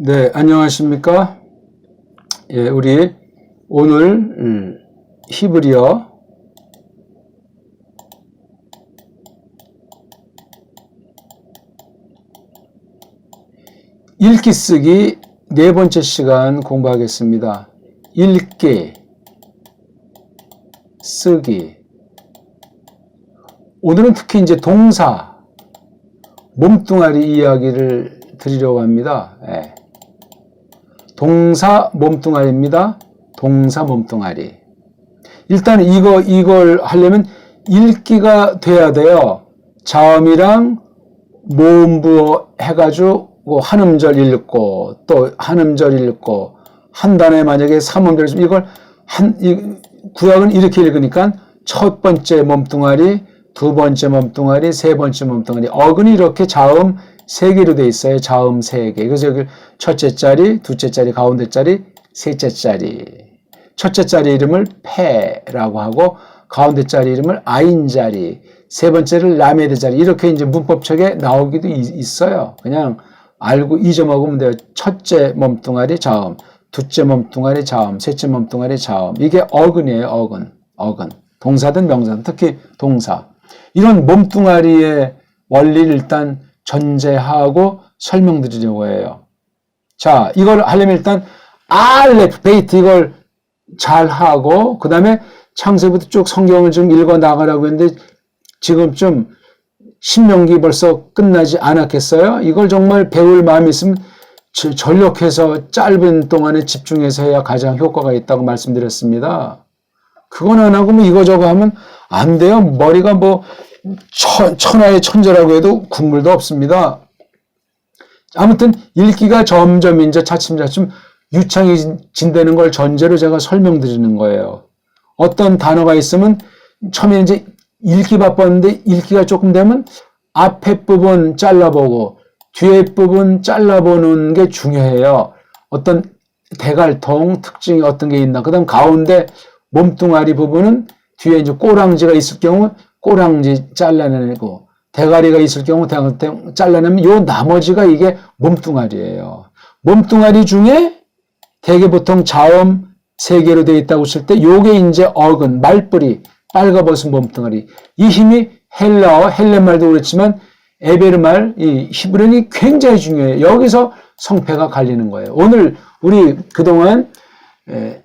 네, 안녕하십니까? 예, 우리 오늘 음, 히브리어 읽기 쓰기 네 번째 시간 공부하겠습니다. 읽기, 쓰기. 오늘은 특히 이제 동사, 몸뚱아리 이야기를 드리려고 합니다. 예. 동사 몸뚱아리입니다. 동사 몸뚱아리. 일단 이거 이걸 하려면 읽기가 돼야 돼요. 자음이랑 모음부 해가지고 한 음절 읽고 또 한 음절 읽고 한 단에 만약에 삼음절 이걸 한 이, 구약은 이렇게 읽으니까 첫 번째 몸뚱아리, 두 번째 몸뚱아리, 세 번째 몸뚱아리 어근이 이렇게 자음 세 개로 돼 있어요. 자음 세 개. 그래서 여기 첫째 자리, 둘째 자리, 가운데 자리, 셋째 자리. 첫째 자리 이름을 패라고 하고 가운데 자리 이름을 아인 자리, 세 번째를 라메드 자리 이렇게 이제 문법책에 나오기도 있어요. 그냥 알고 잊어먹으면 돼요. 첫째 몸뚱아리 자음, 둘째 몸뚱아리 자음, 셋째 몸뚱아리 자음. 이게 어근이에요. 어근, 어근. 동사든 명사든 특히 동사. 이런 몸뚱아리의 원리를 일단 전제하고 설명드리려고 해요. 자, 이걸 하려면 일단 알렙 베이트 이걸 잘 하고 그 다음에 창세부터 쭉 성경을 좀 읽어 나가라고 했는데 지금쯤 신명기 벌써 끝나지 않았겠어요? 이걸 정말 배울 마음이 있으면 전력해서 짧은 동안에 집중해서 해야 가장 효과가 있다고 말씀드렸습니다. 그건 안 하고 뭐 이거저거 하면 안 돼요. 머리가 뭐 천, 천하의 천재라고 해도 국물도 없습니다. 아무튼 읽기가 점점 이제 차츰차츰 유창해진다는 걸 전제로 제가 설명드리는 거예요. 어떤 단어가 있으면 처음에 이제 읽기 바빴는데 읽기가 조금 되면 앞에 부분 잘라보고 뒤에 부분 잘라보는 게 중요해요. 어떤 대갈통 특징이 어떤 게 있나. 그 다음 가운데 몸뚱아리 부분은 뒤에 이제 꼬랑지가 있을 경우 꼬랑지 잘라내고 대가리가 있을 경우 대가리 잘라내면 요 나머지가 이게 몸뚱아리예요. 몸뚱아리 중에 대개 보통 자음 세 개로 되어 있다고 칠때 요게 이제 어근 말뿌리 빨가벗은 몸뚱아리 이 힘이 헬라어 헬렌말도 그렇지만 에베르말 이 히브리어는 굉장히 중요해요. 여기서 성패가 갈리는 거예요. 오늘 우리 그동안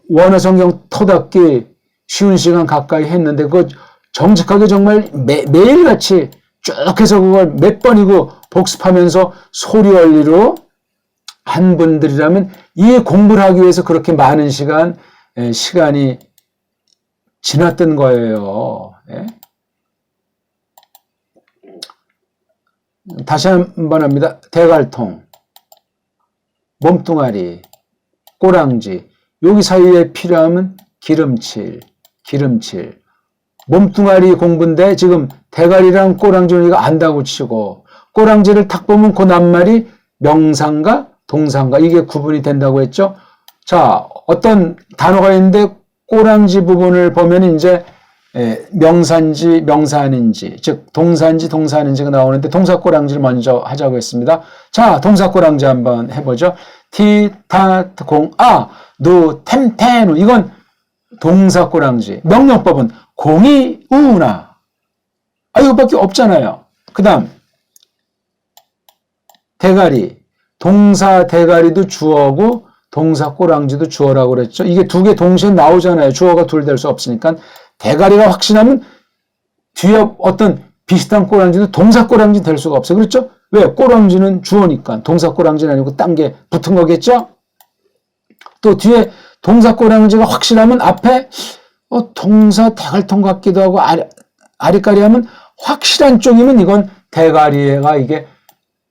원어 성경 토닥기 쉬운 시간 가까이 했는데 그 정직하게 정말 매, 매일같이 쭉 해서 그걸 몇 번이고 복습하면서 소리 원리로 한 분들이라면 이 공부를 하기 위해서 그렇게 많은 시간, 시간이 지났던 거예요. 예? 다시 한 번 합니다. 대갈통, 몸뚱아리, 꼬랑지, 여기 사이에 필요하면 기름칠, 기름칠. 몸뚱아리 공부인데 지금 대가리랑 꼬랑지가 안다고 치고 꼬랑지를 탁 보면 그 낱말이 명상과 동상과 이게 구분이 된다고 했죠. 자, 어떤 단어가 있는데 꼬랑지 부분을 보면 이제 명산지, 명사인지, 즉 동사인지, 동사인지가 나오는데 동사 꼬랑지를 먼저 하자고 했습니다. 자, 동사 꼬랑지 한번 해보죠. 티, 타, 공, 아, 누, 템, 테누. 이건 동사 꼬랑지. 명령법은 공이, 우나. 아, 이거밖에 없잖아요. 그 다음, 대가리. 동사 대가리도 주어고, 동사 꼬랑지도 주어라고 그랬죠. 이게 두 개 동시에 나오잖아요. 주어가 둘 될 수 없으니까. 대가리가 확신하면 뒤에 어떤 비슷한 꼬랑지도 동사 꼬랑지 될 수가 없어요. 그렇죠? 왜? 꼬랑지는 주어니까. 동사 꼬랑지는 아니고 딴 게 붙은 거겠죠? 또 뒤에 동사 꼬랑지가 확실하면 앞에 어, 동사 대갈통 같기도 하고 아리, 아리까리 하면 확실한 쪽이면 이건 대가리가 이게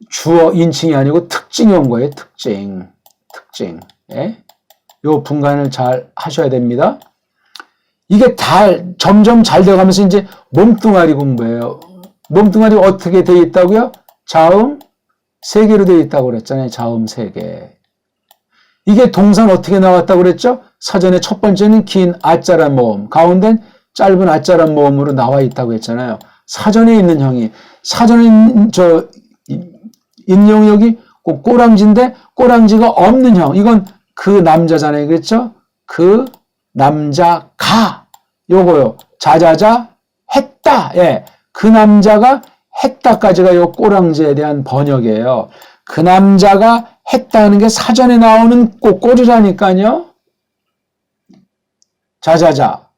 주어 인칭이 아니고 특징이 온 거예요. 특징. 특징. 예? 요 분간을 잘 하셔야 됩니다. 이게 잘, 점점 잘 돼가면서 이제 몸뚱아리 공부예요. 몸뚱아리 어떻게 돼 있다고요? 자음 세 개로 돼 있다고 그랬잖아요. 자음 세 개. 이게 동사는 어떻게 나왔다고 그랬죠? 사전에 첫 번째는 긴 아자란 모음, 가운데 짧은 아자란 모음으로 나와 있다고 했잖아요. 사전에 있는 형이, 사전에 있는 저, 인용력이 그 꼬랑지인데 꼬랑지가 없는 형. 이건 그 남자잖아요. 그렇죠? 그 남자가 요거요. 자자자 했다. 예. 그 남자가 했다까지가 요 꼬랑지에 대한 번역이에요. 그 남자가 했다는 게 사전에 나오는 꼬꼬리라니까요. 자자자.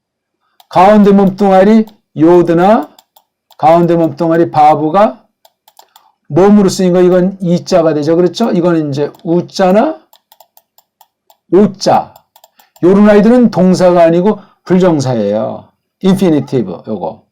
가운데 몸뚱아리 요드나 가운데 몸뚱아리 바보가 몸으로 쓰인 거 이건 이자가 되죠. 그렇죠? 이거는 이제 우자나 오자. 요런 아이들은 동사가 아니고 불정사예요. 인피니티브 요거.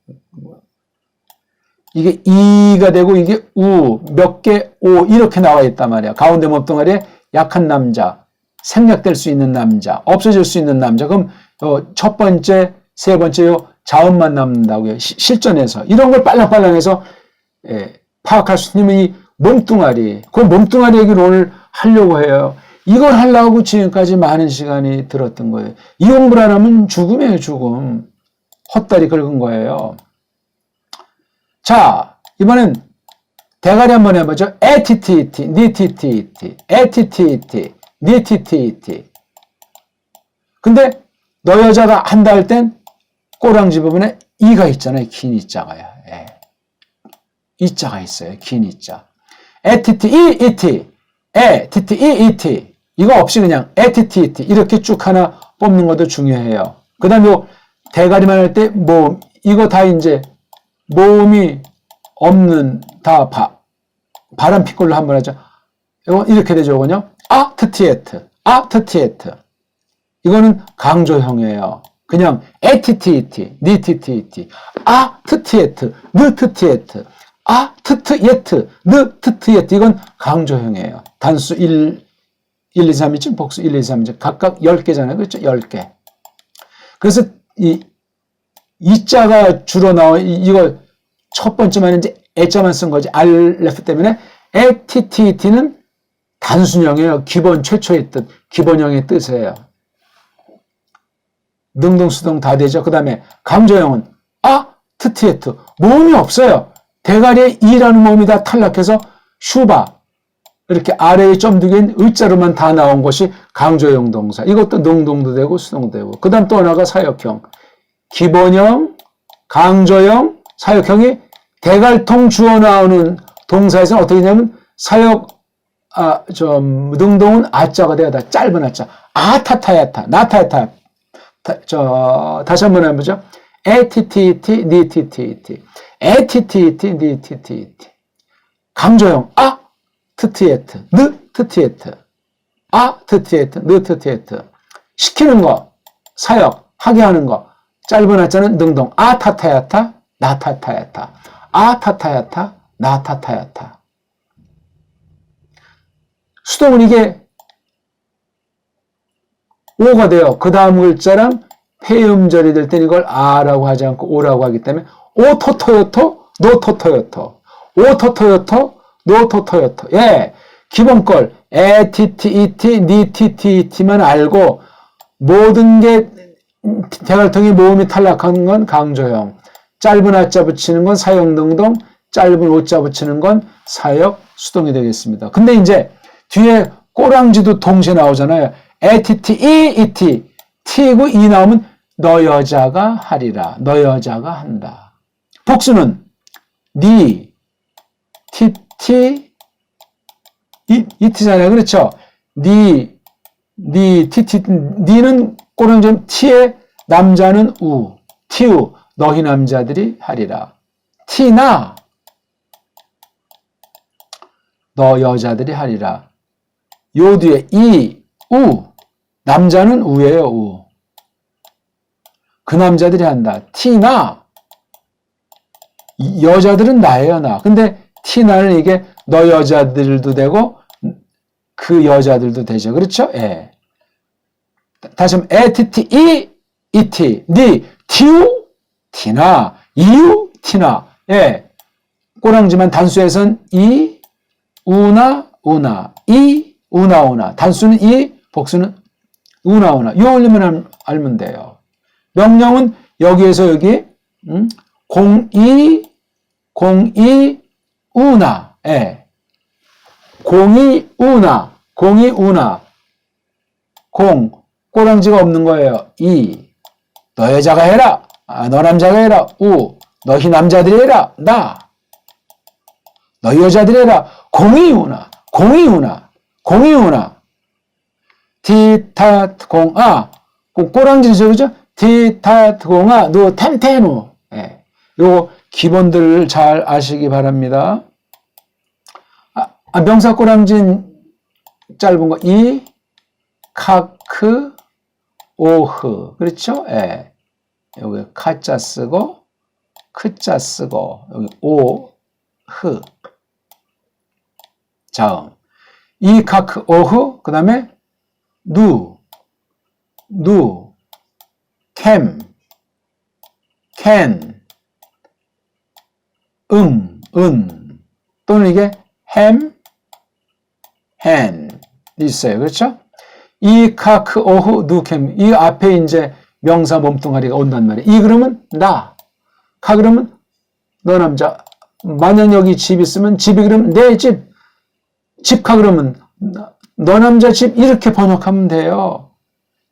이게 이가 되고 이게 우, 몇 개 오 이렇게 나와 있단 말이야. 가운데 몸뚱아리에 약한 남자, 생략될 수 있는 남자, 없어질 수 있는 남자. 그럼 어, 첫 번째, 세 번째 요 자음만 남는다고요. 시- 실전에서 이런 걸 빨랑빨랑해서 예, 파악할 수 있는 이 몸뚱아리, 그 몸뚱아리 얘기를 오늘 하려고 해요. 이걸 하려고 지금까지 많은 시간이 들었던 거예요. 이 공부를 안 하면 죽음이에요, 죽음. 헛다리 긁은 거예요. 자, 이번엔 대가리 한번 해보죠. 에티티티, 니티티티, 에티티티, 니티티티. 근데 너 여자가 한다 할 땐 꼬랑지 부분에 이가 있잖아요. 긴 이자가요. 예. 이자가 있어요. 긴 이자. 에티티, 이, 이티, 에, 티티, 이, 이티. 이거 없이 그냥 에티티, 이티. 이렇게 쭉 하나 뽑는 것도 중요해요. 그 다음에 요 대가리만 할때 모음. 이거 다 이제 모음이 없는 다 바, 바람 피콜로 한번 하죠. 이렇게 되죠, 이거는요. 아트티에트, 아트티에트. 이거는 강조형이에요. 그냥 에티티이티, 니티티이티, 아트티에트, 느트티에트, 아트트예트, 느트트예트. 이건 강조형이에요. 단수 1, 1, 2, 3, 2쯤 복수 1, 2, 3, 2쯤 각각 10개잖아요. 그렇죠? 10개. 그래서 이 이자가 주로 나와 이- 이거 첫 번째만 이제 애자만 쓴 거지 알레프 때문에 에티티티는 단순형이에요. 기본 최초의 뜻, 기본형의 뜻이에요. 능동 수동 다 되죠. 그 다음에 강조형은 아 트티에트 모음이 없어요. 대가리에 이라는 모음이 다 탈락해서 슈바 이렇게 아래에 점두 개인 의자로만 다 나온 것이 강조형 동사. 이것도 능동도 되고 수동도 되고. 그 다음 또 하나가 사역형. 기본형, 강조형, 사역형이 대갈통 주어 나오는 동사에서는 어떻게 되냐면 사역, 아, 저, 능동은 아자가 돼야 돼. 짧은 아자. 아타타야타, 나타야타. 다, 저, 다시 한번 해보죠. 에티티티, 니티티티. 에티티티, 니티티티. 강조형, 아, 트티에트, 느, 트티에트. 아, 트티에트, 느, 트티에트. 시키는 거, 사역, 하게 하는 거. 짧은 하자는 능동. 아, 타타야타, 나 타타야타. 아, 타타야타, 나 타타야타. 수동은 이게 오가 돼요. 그 다음 글자랑 폐음절이 될땐 이걸 아라고 하지 않고 오라고 하기 때문에 오토토요토, 노토토요토. 오토토요토, 노토토요토. 예. 기본 걸 에티티이티, 니티티이티만 알고 모든 게 대갈통이 모음이 탈락하는 건 강조형. 짧은 아자 붙이는 건 사역 능동, 짧은 오자 붙이는 건 사역 수동이 되겠습니다. 근데 이제 뒤에 꼬랑지도 동시에 나오잖아요. 에티티, 이, 이티. 티고 이 나오면 너 여자가 하리라. 너 여자가 한다. 복수는 니, 티티, 이, 이티잖아요. 그렇죠? 니, 니, 티티, 니는 꼬랑점 티의 남자는 우, 티우, 너희 남자들이 하리라. 티나, 너 여자들이 하리라. 요 뒤에 이, 우, 남자는 우예요, 우. 그 남자들이 한다. 티나, 이 여자들은 나예요, 나. 근데 티나는 이게 너 여자들도 되고, 그 여자들도 되죠. 그렇죠? 예. 다시 한번 에티티 이 이티 니 티우 티나 이유 티나. 예. 꼬랑지만 단수에선 이 우나 우나. 이 우나 우나. 단수는 이 복수는 우나 우나. 요 올리면 알면 돼요. 명령은 여기에서 여기 음? 공이 공이 우나. 예. 공이 우나, 공이 우나. 공, 꼬랑지가 없는 거예요. 이, 너 여자가 해라. 아, 너 남자가 해라. 우, 너희 남자들이 해라. 나. 너 여자들이 해라. 공이 우나, 공이 우나, 공이 우나. 티타트 공아, 그 꼬랑지죠, 그죠? 티타트 공아, 노 텐테노. 예. 요 기본들을 잘 아시기 바랍니다. 아, 아, 명사 꼬랑진 짧은 거, 이, 카크, 오흐. 그렇죠? 예. 여기 카자 쓰고, 크자 쓰고, 여기 오, 흐. 자음. 이 카 크, 오 흐. 그 다음에 누, 누, 캠, 캔, 음, 은. 또는 이게 햄, 헨. 있어요. 그렇죠? 이 카 크 오후 누캠 이 앞에 이제 명사 몸뚱아리가 온단 말이에요. 이 그러면 나. 카 그러면 너 남자. 만약 여기 집 있으면 집이 그러면 내 집. 집카 그러면 너 남자 집 이렇게 번역하면 돼요.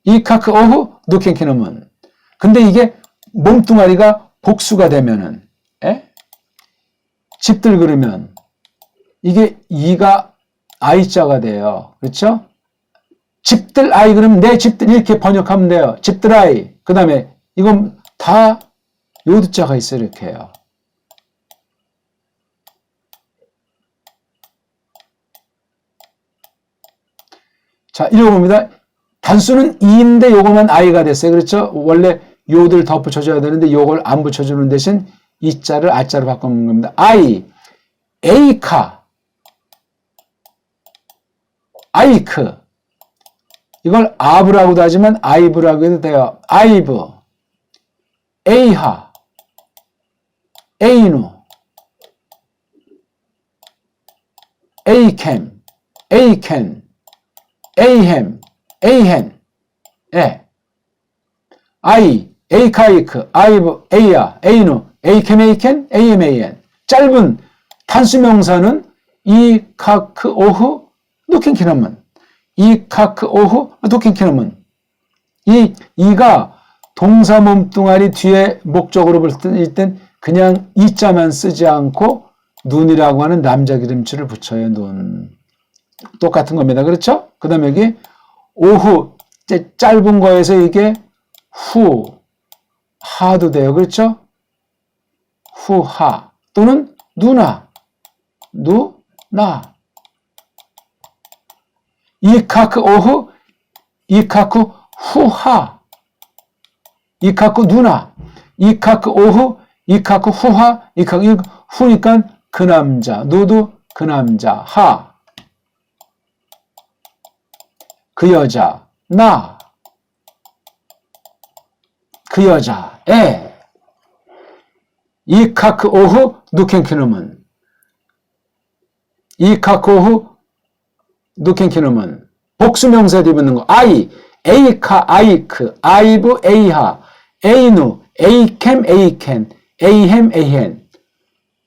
이 카크 오후 누켄키놈은. 근데 이게 몸뚱아리가 복수가 되면은 에? 집들 그러면 이게 이가 아이자가 돼요. 그렇죠? 집들 아이 그러면 내 집들 이렇게 번역하면 돼요. 집들 아이. 그 다음에 이건 다 요드자가 있어 이렇게 해요. 자, 읽어봅니다. 단수는 2인데 요거만 아이가 됐어요. 그렇죠? 원래 요들 덧붙여줘야 되는데 요걸 안 붙여주는 대신 이 자를 아 자로 바꾸는 겁니다. 아이, 에이카, 아이크. 이걸 아브라고도 하지만 아이브라고 해도 돼요. 아이브, 에이하, 에이누, 에이캠, 에이켄, 에이햄, 에이헨, 예. 아이, 에이카이크, 아이브, 에이야, 에이누, 에이캠, 에이켄, 에이엠, 에이엔. 짧은 단수명사는 이 카크 오후 노킹키나문. 이 카크 오후 노킹키나문. 이 이가 동사 몸뚱아리 뒤에 목적으로 볼때 그냥 이자만 쓰지 않고 눈이라고 하는 남자 기름칠을 붙여요. 눈. 똑같은 겁니다. 그렇죠? 그 다음에 여기 오후 짧은 거에서 이게 후 하도 돼요. 그렇죠? 후하 또는 누나 누나 이카크 오후 이카크 후하 이카크 누나 이카크 오후 이카크 후하 이카크 후니까 그 남자 누도 그 남자 하. 그 여자, 나, 그 여자, 애. 이카크 오후 누켄키놈은. 이카크 오후 누켄키놈은 복수명사 뒤 붙는 거. 아이 에이카 아이크 아이브 에이하 에이누 에이캠 에이켄 에이햄 에이헨.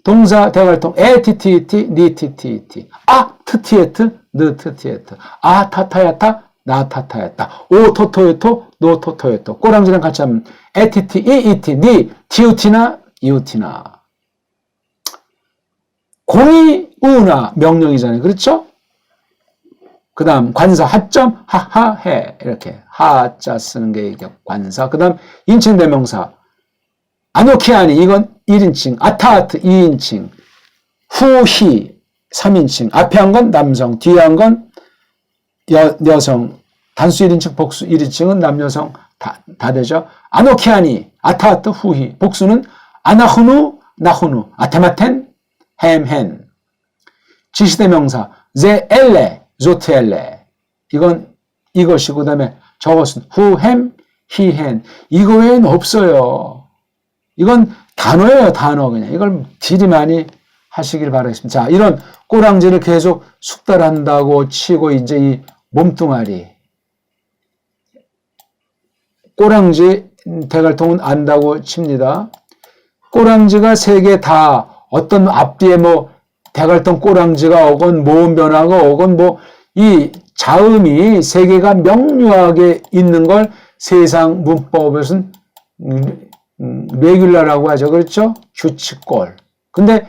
동사 대괄통 에티티티 니티티티. 아 트티에트 느트티에트. 아 타타야타 나 타타야타. 오 토토에토 노 토토에토. 꼬랑지랑 같이 하면 에티티 이이티 니 티우티나 이우티나. 공이 우나 명령이잖아요. 그렇죠? 그 다음 관사 하점 하하해. 이렇게 하자 쓰는 게 이게 관사 그 다음 인칭 대명사. 아노키아니 이건 1인칭. 아타아트 2인칭. 후히 3인칭. 앞에 한 건 남성 뒤에 한 건 여성. 단수 1인칭 복수 1인칭은 남여성. 다, 다 되죠? 아노키아니 아타아트 후히. 복수는 아나후누 나후누. 아테마텐 햄헨. 지시대명사. 제 엘레 조트엘레 이건 이것이고 그다음에 저것은 후햄 히헨 이거 외에는 없어요. 이건 단어예요 단어 그냥 이걸 딜이 많이 하시길 바라겠습니다. 자 이런 꼬랑지를 계속 숙달한다고 치고 이제 이 몸뚱아리 꼬랑지 대갈통은 안다고 칩니다. 꼬랑지가 세 개 다 어떤 앞뒤에 뭐 대갈통 꼬랑지가 오건 모음 변화가 오건 뭐 이 자음이 세 개가 명료하게 있는 걸 세상 문법에서는 음, 음, 레귤라라고 하죠. 그렇죠? 규칙골. 근데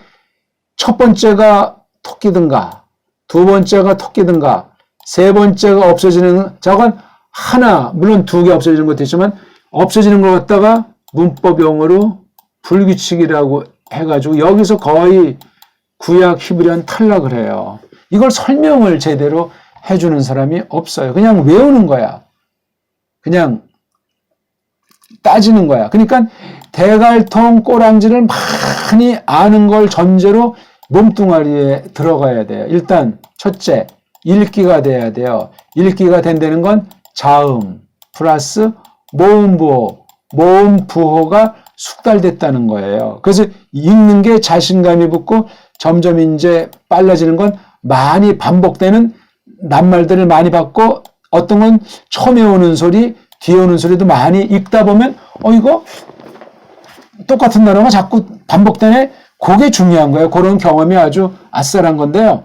첫 번째가 토끼든가 두 번째가 토끼든가 세 번째가 없어지는 저건 하나 물론 두 개 없어지는 것도 있지만 없어지는 걸 갖다가 문법 용어로 불규칙이라고 해가지고 여기서 거의 구약 히브리안 탈락을 해요. 이걸 설명을 제대로 해주는 사람이 없어요. 그냥 외우는 거야. 그냥 따지는 거야. 그러니까 대갈통 꼬랑지를 많이 아는 걸 전제로 몸뚱아리에 들어가야 돼요. 일단 첫째 읽기가 돼야 돼요. 읽기가 된다는 건 자음 플러스 모음 부호, 모음 부호가 숙달됐다는 거예요. 그래서 읽는 게 자신감이 붙고 점점 이제 빨라지는 건 많이 반복되는 낱말들을 많이 받고 어떤 건 처음에 오는 소리, 뒤에 오는 소리도 많이 읽다 보면 어 이거 똑같은 단어가 자꾸 반복되네. 그게 중요한 거예요. 그런 경험이 아주 아싸란 건데요.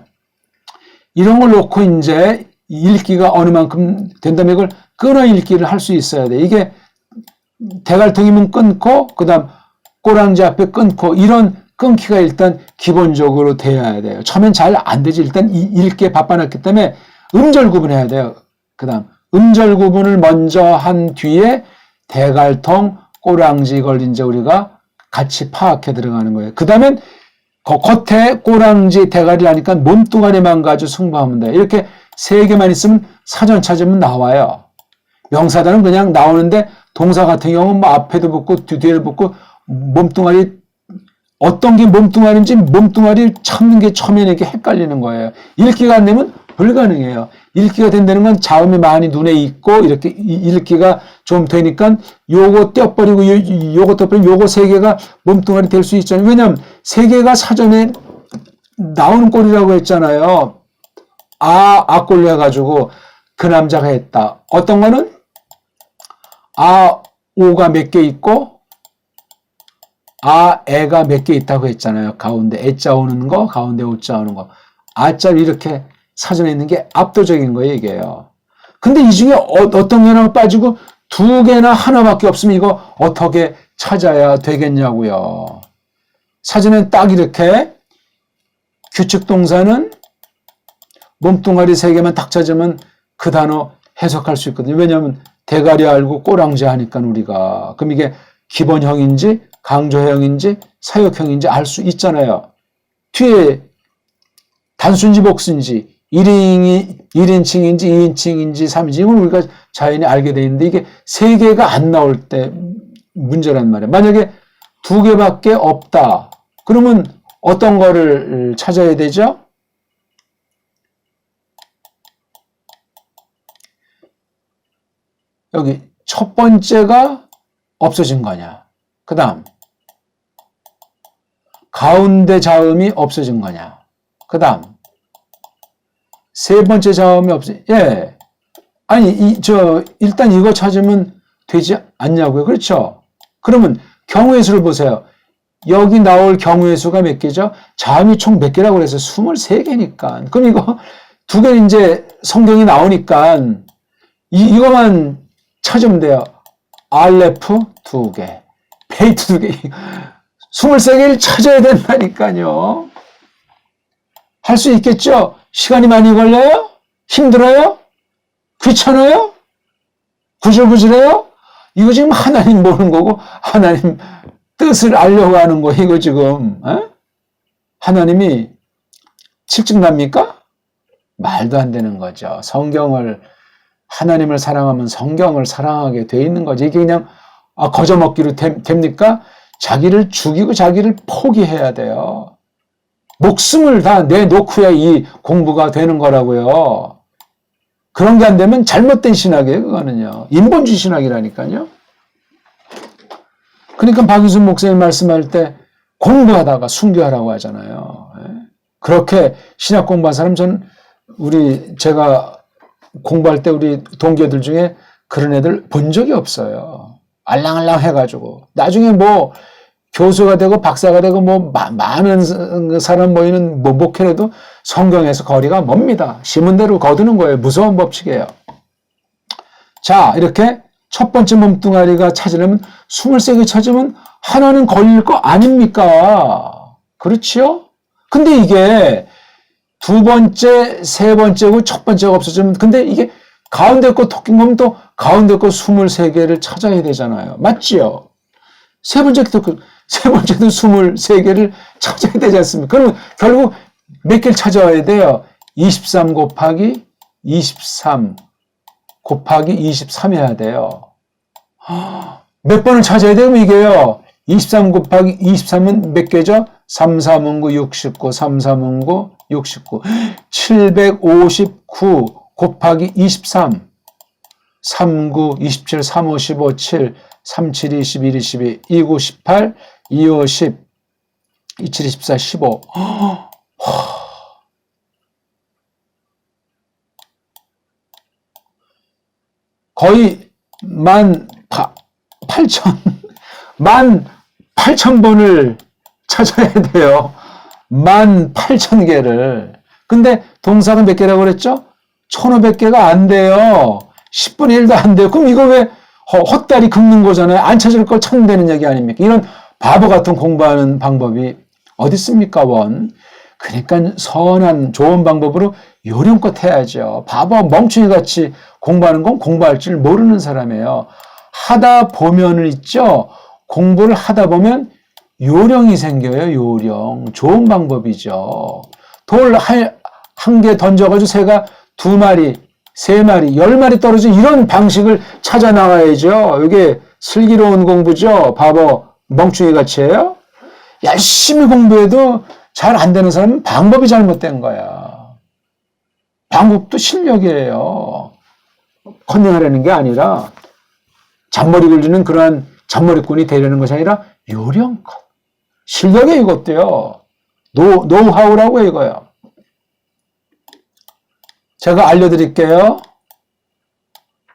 이런 걸 놓고 이제 읽기가 어느 만큼 된다면 이걸 끊어 읽기를 할 수 있어야 돼. 이게 대갈통이면 끊고 그다음 꼬랑지 앞에 끊고 이런 끊기가 일단 기본적으로 돼야 돼요. 처음엔 잘 안 되지. 일단 읽기에 바빠놨기 때문에 음절 구분해야 돼요. 그다음 음절 구분을 먼저 한 뒤에 대갈통, 꼬랑지 이걸 이제 우리가 같이 파악해 들어가는 거예요. 그 다음엔 겉에 꼬랑지 대가리를 하니까 몸뚱아리만 가지고 승부하면 돼요. 이렇게 세 개만 있으면 사전 찾으면 나와요. 명사단은 그냥 나오는데 동사 같은 경우는 뭐 앞에도 붙고 뒤에도 붙고 몸뚱아리 어떤 게 몸뚱아리인지 몸뚱아리 찾는 게 처음에 이렇게 헷갈리는 거예요. 읽기가 안 되면 불가능해요. 읽기가 된다는 건 자음이 많이 눈에 있고 이렇게 읽기가 좀 되니까 요거 떼어버리고 요, 요거 떼어버리고 요거 세 개가 몸뚱아리 될 수 있잖아요. 왜냐하면 세 개가 사전에 나오는 꼴이라고 했잖아요. 아, 아꼴로 해가지고 그 남자가 했다. 어떤 거는 아, 오가 몇 개 있고 아, 애가 몇 개 있다고 했잖아요. 가운데 애자 오는 거, 가운데 오자 오는 거. 아자를 이렇게 사전에 있는 게 압도적인 거예요, 이게요. 근데 이 중에 어, 떤 개나 빠지고 두 개나 하나밖에 없으면 이거 어떻게 찾아야 되겠냐고요. 사전엔 딱 이렇게 규칙 동사는 몸뚱아리 세 개만 딱 찾으면 그 단어 해석할 수 있거든요. 왜냐하면 대가리 알고 꼬랑지 하니까 우리가. 그럼 이게 기본형인지 강조형인지 사역형인지 알 수 있잖아요. 뒤에 단순지 복수인지 1인이 1인칭인지 2인칭인지 3인칭 이걸 우리가 자연히 알게 돼 있는데 이게 세 개가 안 나올 때 문제란 말이에요. 만약에 두 개밖에 없다. 그러면 어떤 거를 찾아야 되죠? 여기 첫 번째가 없어진 거냐? 그 다음 가운데 자음이 없어진 거냐? 그 다음 세 번째 자음이 없어. 예. 아니, 이, 저, 일단 이거 찾으면 되지 않냐고요. 그렇죠? 그러면 경우의 수를 보세요. 여기 나올 경우의 수가 몇 개죠? 자음이 총 몇 개라고 그래서 23개니까. 그럼 이거 두 개 이제 성경이 나오니까 이, 이거만 찾으면. 알레프 두 개, 페이트 두 개. 23개를 찾아야 된다니까요. 할 수 있겠죠? 시간이 많이 걸려요? 힘들어요? 귀찮아요? 구질구질해요? 이거 지금 하나님 보는 거고 하나님 뜻을 알려고 하는 거 이거 지금 에? 하나님이 칠증납니까? 말도 안 되는 거죠. 성경을 하나님을 사랑하면 성경을 사랑하게 돼 있는 거지. 이게 그냥 아, 거저 먹기로 됩니까? 자기를 죽이고 자기를 포기해야 돼요. 목숨을 다 내놓고야 이 공부가 되는 거라고요. 그런 게 안 되면 잘못된 신학이에요, 그거는요. 인본주의 신학이라니까요. 그러니까 박유순 목사님 말씀할 때 공부하다가 순교하라고 하잖아요. 예? 그렇게 신학 공부한 사람 전 우리 제가 공부할 때 우리 동기들 중에 그런 애들 본 적이 없어요. 알랑알랑 해가지고 나중에 뭐 교수가 되고 박사가 되고 뭐 마- 많은 사람 모이는 뭐 목회라도 성경에서 거리가 멉니다. 심은 대로 거두는 거예요. 무서운 법칙이에요. 자, 이렇게 첫 번째 몸뚱아리가 찾으려면 23개 찾으면 하나는 걸릴 거 아닙니까? 그렇지요? 근데 이게 두 번째, 세 번째고 첫 번째가 없어지면 근데 이게 가운데 거 토끼 보면 또 가운데 거 23개를 찾아야 되잖아요. 맞지요? 세 번째 토끼, 세 번째도 23개를 찾아야 되지 않습니까? 그러면 결국 몇 개를 찾아와야 돼요? 23 곱하기 23 곱하기 23 해야 돼요. 몇 번을 찾아야 되면 이게요. 23 곱하기 23은 몇 개죠? 3, 3은 9, 69, 3, 3은 9, 69. 759 곱하기 23. 3, 9, 27, 3, 5, 15, 7, 3, 7, 21, 22, 2, 9, 18, 2, 5, 10, 2, 7, 24, 15. 거의 만 파- 8천, 만 8천 번을 찾아야 돼요. 만 8천 개를. 근데 동사가 몇 개라고 그랬죠? 1500개가 안 돼요. 10분의 1도 안 돼요. 그럼 이거 왜 허- 헛다리 긁는 거잖아요. 안 찾을 걸 찾는다는 얘기 아닙니까? 이런 바보 같은 공부하는 방법이 어디 있습니까, 원? 그러니까 선한 좋은 방법으로 요령껏 해야죠. 바보 멍충이 같이 공부하는 건 공부할 줄 모르는 사람이에요. 하다 보면은 있죠. 공부를 하다 보면 요령이 생겨요. 요령. 좋은 방법이죠. 돌 한 개 던져가지고 새가 두 마리, 세 마리, 열 마리 떨어진 이런 방식을 찾아 나가야죠. 이게 슬기로운 공부죠. 바보 멍충이 같이 해요. 열심히 공부해도 잘 안 되는 사람은 방법이 잘못된 거야. 방법도 실력이에요. 컨닝하려는 게 아니라 잔머리 굴리는 그러한 잔머리꾼이 되려는 것이 아니라 요령껏. 실력이 이것도요. 노, 노하우라고 이거요. 제가 알려드릴게요.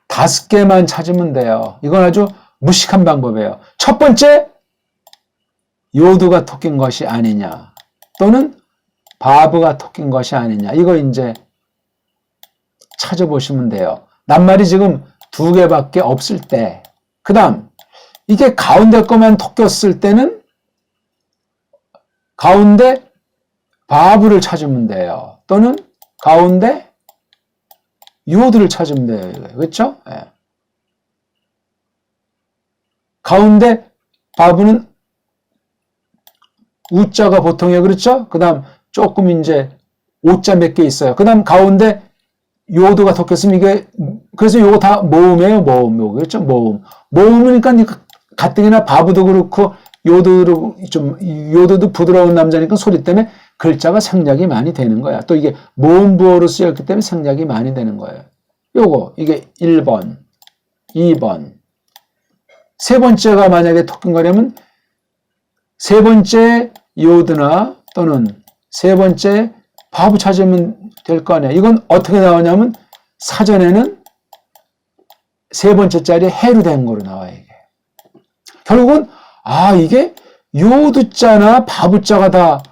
다섯 개만 찾으면 돼요. 이건 아주 무식한 방법이에요. 첫 번째, 요두가 토낀 것이 아니냐. 또는 바보가 토낀 것이 아니냐. 이거 이제 찾아보시면 돼요. 낱말이 지금 두 개밖에 없을 때. 그 다음, 이게 가운데 거만 토꼈을 때는 가운데 바브를 찾으면 돼요. 또는 가운데 요드를 찾으면 돼요. 그렇죠? 예. 가운데 바브는 우자가 보통이에요. 그렇죠? 그 다음 조금 이제 오자 몇 개 있어요. 그 다음 가운데 요도가 섞였으면 이게 그래서 요거 다 모음이에요. 모음. 요거 그렇죠? 모음. 모음이니까 가뜩이나 바브도 그렇고 요도도 좀 요도도 부드러운 남자니까 소리 때문에 글자가 생략이 많이 되는 거야. 또 이게 모음부어로 쓰였기 때문에 생략이 많이 되는 거예요. 요거 이게 1번, 2번. 세 번째가 만약에 토큰 거냐면 세 번째 요드나 또는 세 번째 바보 찾으면 될 거 아니야. 이건 어떻게 나오냐면 사전에는 세 번째 자리에 해로 된 거로 나와 이게. 결국은 아 이게 요드자나 바보자가 다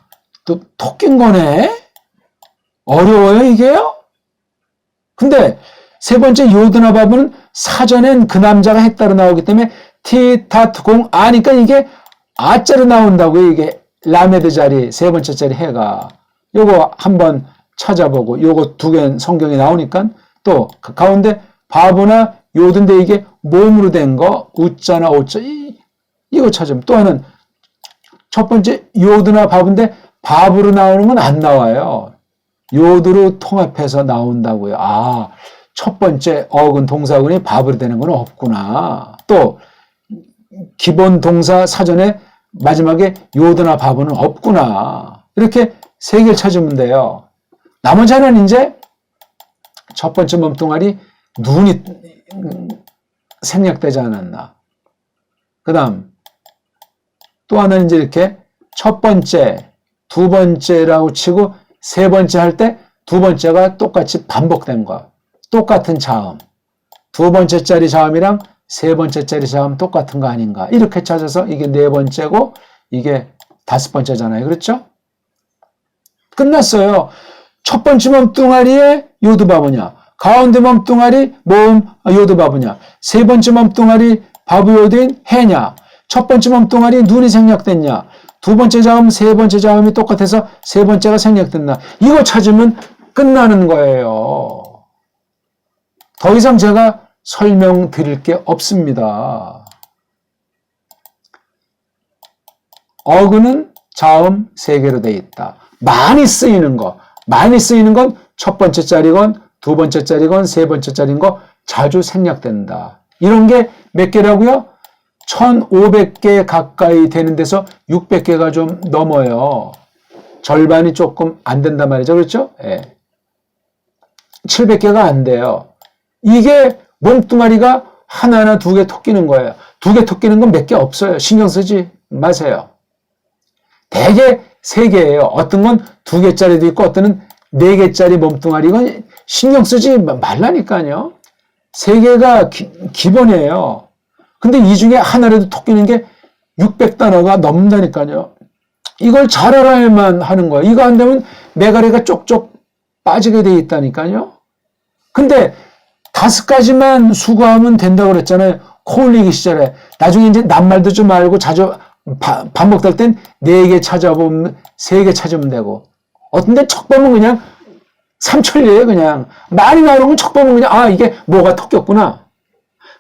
또 토낀 거네. 어려워요 이게요? 근데 세 번째 요드나 바보는 사전엔 그 남자가 했다로 나오기 때문에 티타트공 아니까 이게 아자로 나온다고 이게 라메드 자리 세 번째 자리 해가 요거 한번 찾아보고 요거 두개 성경에 나오니까 또 그 가운데 바보나 요든데 이게 몸으로 된거 우자나 오자 이, 이거 찾으면 또 하나는 첫 번째 요드나 바보인데 바보로 나오는 건 안 나와요. 요드로 통합해서 나온다고요. 아, 첫 번째 어근 동사근이 바보로 되는 건 없구나. 또 기본 동사 사전에 마지막에 요드나 바보는 없구나. 이렇게 세 개를 찾으면 돼요. 나머지 하나는 이제 첫 번째 몸뚱아리 눈이 생략되지 않았나. 그 다음 또 하나는 이제 이렇게 첫 번째, 두 번째라고 치고 세 번째 할 때 두 번째가 똑같이 반복된 거. 똑같은 자음. 두 번째 짜리 자음이랑 세 번째 짜리 자음 똑같은 거 아닌가. 이렇게 찾아서 이게 네 번째고 이게 다섯 번째잖아요. 그렇죠? 끝났어요. 첫 번째 몸뚱아리에 요드바보냐. 가운데 몸뚱아리 모음 요드바보냐. 세 번째 몸뚱아리 바브요드인 해냐. 첫 번째 몸뚱아리 눈이 생략됐냐. 두 번째 자음, 세 번째 자음이 똑같아서 세 번째가 생략됐나. 이거 찾으면 끝나는 거예요. 더 이상 제가 설명드릴 게 없습니다. 어근은 자음 세 개로 되어 있다. 많이 쓰이는 거, 많이 쓰이는 건 첫 번째 자리건 두 번째 자리건 세 번째 자리인 거 자주 생략된다. 이런 게 몇 개라고요? 1500개 가까이 되는 데서 600개가 좀 넘어요. 절반이 조금 안 된단 말이죠. 그렇죠? 예. 700개가 안 돼요. 이게 몸뚱아리가 하나나 두 개 토끼는 거예요. 두 개 토끼는 건 몇 개 없어요. 신경 쓰지 마세요. 대개 세 개예요. 어떤 건 두 개짜리도 있고 어떤 네 개짜리 몸뚱아리 이건 신경 쓰지 말라니까요. 세 개가 기, 본이에요 근데 이 중에 하나라도 토끼는 게 600단어가 넘는다니까요. 이걸 잘 알아야만 하는 거예요. 이거 안 되면 메가리가 쪽쪽 빠지게 돼 있다니까요. 근데 다섯 가지만 수고하면 된다고 그랬잖아요. 코 올리기 시절에. 나중에 이제 낱말도 좀 알고 자주 반복될 땐 네 개 찾아보면 세 개 찾으면 되고. 어떤데 척 보면 그냥 삼천리예요 그냥. 말이 나오는 척 보면 그냥 아 이게 뭐가 섞였구나.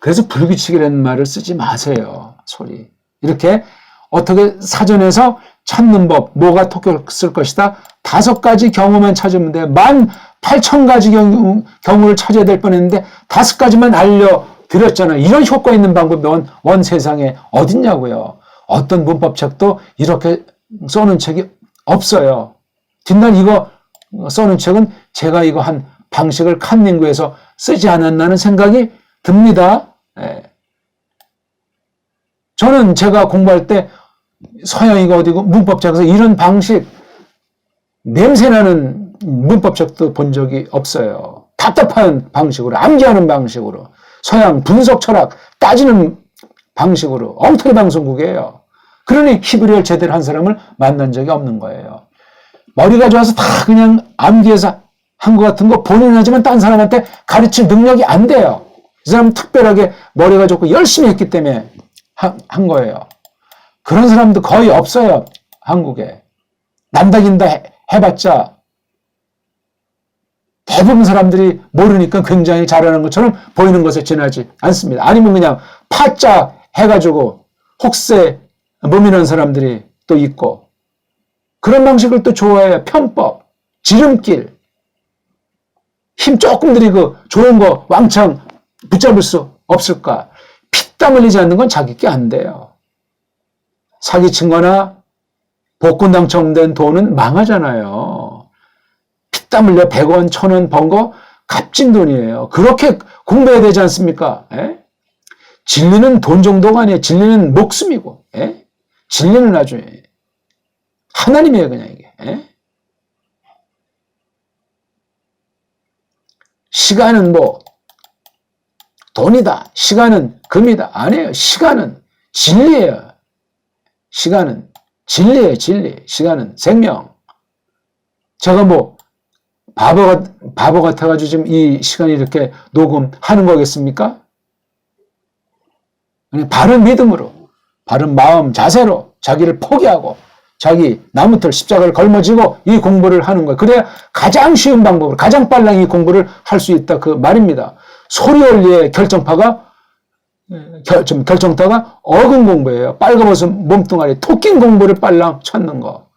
그래서 불규칙이라는 말을 쓰지 마세요. 소리. 이렇게 어떻게 사전에서 찾는 법, 뭐가 톡였을 것이다. 다섯 가지 경우만 찾으면 돼. 만 팔천 가지 경우, 경우를 찾아야 될 뻔했는데 다섯 가지만 알려드렸잖아요. 이런 효과 있는 방법이 원, 원 세상에 어딨냐고요. 어떤 문법책도 이렇게 써놓은 책이 없어요. 뒷날 이거 써놓은 책은 제가 이거 한 방식을 칸닝구에서 쓰지 않았나는 생각이 듭니다. 예. 저는 제가 공부할 때 서양이가 어디고 문법책에서 이런 방식 냄새나는 문법책도 본 적이 없어요. 답답한 방식으로 암기하는 방식으로 서양 분석 철학 따지는 방식으로 엉터리 방송국이에요. 그러니 히브리어를 제대로 한 사람을 만난 적이 없는 거예요. 머리가 좋아서 다 그냥 암기해서 한 것 같은 거 본인은 하지만 딴 사람한테 가르칠 능력이 안 돼요. 이 사람은 특별하게 머리가 좋고 열심히 했기 때문에 한, 한 거예요. 그런 사람도 거의 없어요. 한국에. 남다긴다 해, 해봤자 대부분 사람들이 모르니까 굉장히 잘하는 것처럼 보이는 것에 지나지 않습니다. 아니면 그냥 파자 해가지고 혹세 무민한 사람들이 또 있고 그런 방식을 또 좋아해요. 편법, 지름길, 힘 조금 들이고 좋은 거 왕창 붙잡을 수 없을까? 피땀 흘리지 않는 건 자기 게안 돼요. 사기친 거나 복권 당첨된 돈은 망하잖아요. 피땀 흘려 100원, 1000원 번 거 값진 돈이에요. 그렇게 공부해야 되지 않습니까? 에? 예? 진리는 돈 정도가 아니에요. 진리는 목숨이고, 에? 예? 진리는 아주 하나님이에요, 그냥 이게. 에? 예? 시간은 뭐 돈이다. 시간은 금이다. 아니에요. 시간은 진리예요. 시간은 진리예요. 진리. 시간은 생명. 제가 뭐 바보, 바보 같아가지고 지금 이 시간이 이렇게 녹음하는 거겠습니까? 바른 믿음으로, 바른 마음, 자세로 자기를 포기하고 자기 나무틀 십자가를 걸머지고 이 공부를 하는 거예요. 그래야 가장 쉬운 방법으로 가장 빨랑 이 공부를 할 수 있다 그 말입니다. 소리원리의 결정파가 결, 좀 결정타가 어근 공부예요. 빨가벗은 몸뚱아리 토낀 공부를 빨랑 찾는 거.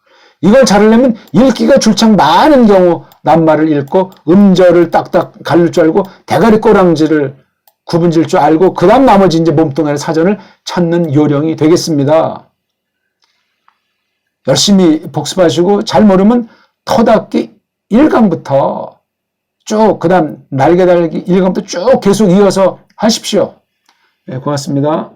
이걸 잘하려면 읽기가 줄창 많은 경우 낱말을 읽고 음절을 딱딱 가릴 줄 알고 대가리 꼬랑지를 구분질 줄 알고 그 다음 나머지 이제 몸뚱아리 사전을 찾는 요령이 되겠습니다. 열심히 복습하시고 잘 모르면 터닫기 1강부터 쭉, 그 다음 날개 달기 1강부터 쭉 계속 이어서 하십시오. 네, 고맙습니다.